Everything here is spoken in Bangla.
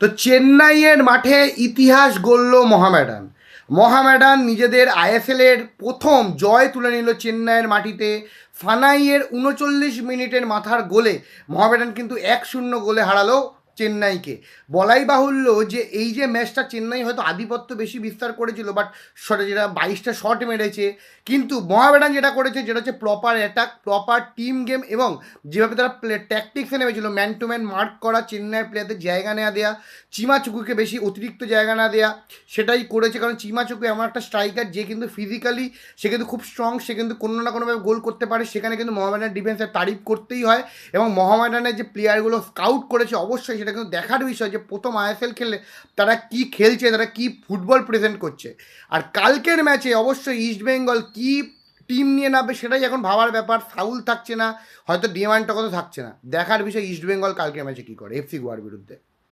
তো চেন্নাইয়ের মাঠে ইতিহাস গড়ল মহামেডান। মহামেডান নিজেদের আইএসএলের প্রথম জয় তুলে নিল চেন্নাইয়ের মাটিতে। ফানাইয়ের উনচল্লিশ মিনিটের মাথার গোলে মহামেডান কিন্তু এক শূন্য গোলে হারালো চেন্নাইকে। বলাই বাহুল্য যে এই যে ম্যাচটা চেন্নাই হয়তো আধিপত্য বেশি বিস্তার করেছিল বাট শটে যেটা বাইশটা শট মেরেছে, কিন্তু মহামেডান যেটা করেছে, যেটা হচ্ছে proper attack proper team game এবং যেভাবে তারা প্লে ট্যাকটিক্সে নেমেছিল ম্যান টু ম্যান মার্ক করা, চেন্নাইয়ের প্লেয়ারদের জায়গা নেওয়া দেওয়া চিমাচুকুকে বেশি অতিরিক্ত জায়গা না দেওয়া সেটাই করেছে কারণ চিমাচুকু এমন একটা স্ট্রাইকার যে কিন্তু ফিজিক্যালি সে কিন্তু খুব স্ট্রং সে কিন্তু কোনো না কোনোভাবে গোল করতে পারে, সেখানে কিন্তু মোহামেডানের ডিফেন্সের তারিফ করতেই হয় এবং মোহামেডানের যে প্লেয়ারগুলো স্কাউট করেছে, অবশ্যই সেটা কিন্তু দেখার বিষয় যে প্রথম আইএসএল খেলে তারা কি খেলছে, তারা কি ফুটবল প্রেজেন্ট করছে। আর কালকের ম্যাচে অবশ্যই ইস্টবেঙ্গল কি টিম নিয়ে নামবে সেটাই এখন ভাবার ব্যাপার সাউল থাকছে না, হয়তো ডিমান্ডটা কত থাকছে না। দেখার বিষয় ইস্টবেঙ্গল কালকের ম্যাচে কী করে এফসি গোয়ার বিরুদ্ধে।